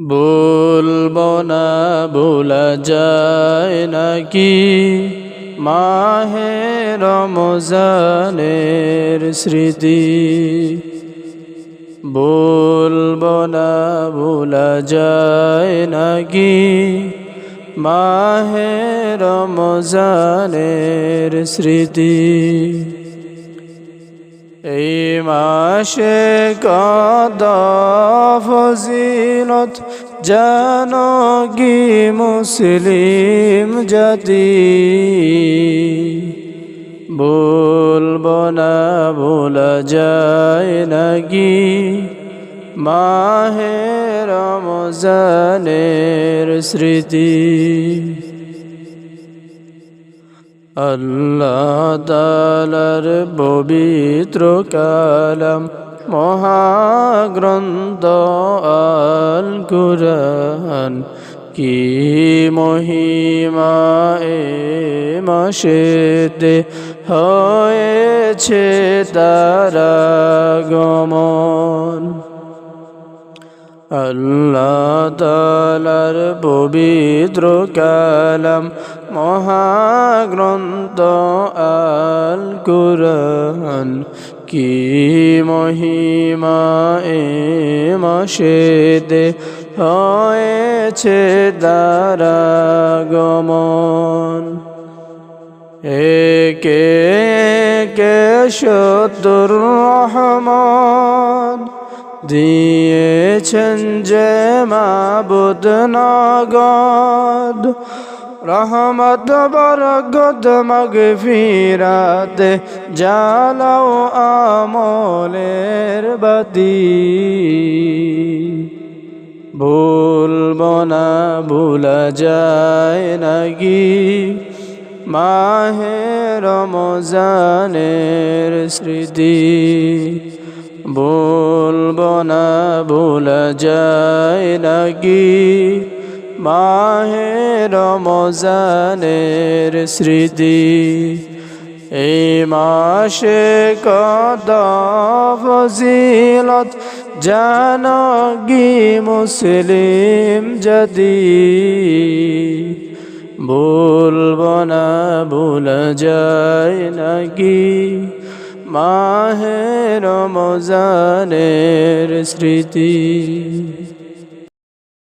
বলব না, ভোলা যায় নাকি? মাহে রমজানের স্মৃতি। বলব না, ভোলা যায় নাকি? মাহে রমজানের স্মৃতি। এই মাসে কদ ফজিলত জান গি মুসলিম জাতি। বলব না ভোলা যায় নাকি মাহে রমজানের স্মৃতি। আল্লাহ তালার পবিত্র কালাম মহাগ্রন্থ আল কুরান কি মহিমা এ মাসেতে হয়েছে তারা গমন? আল্লাহ তালার পবিত্র কালাম মহাগ্রন্থ আল কুরআন কি মহিমা এ মাসেতে হয়েছে দ্বারা গমন একে কে সতুর রহমান। দিয়েছেন যে মাবুদ নগদ, রহমত বরগদ মগ ফিরাতে জালাও আমলের বাতি। ভুলব না, ভুলা যায় নাকি? মাহে রমজানের স্মৃতি। বলব না ভোলা যায় নাকি? মাহে রমজানের স্মৃতি, এই মাসে কদ ফজিলত জানগি মুসলিম যদি? বলব না ভোলা যায় নাকি? মাহে মজানের স্মৃতি।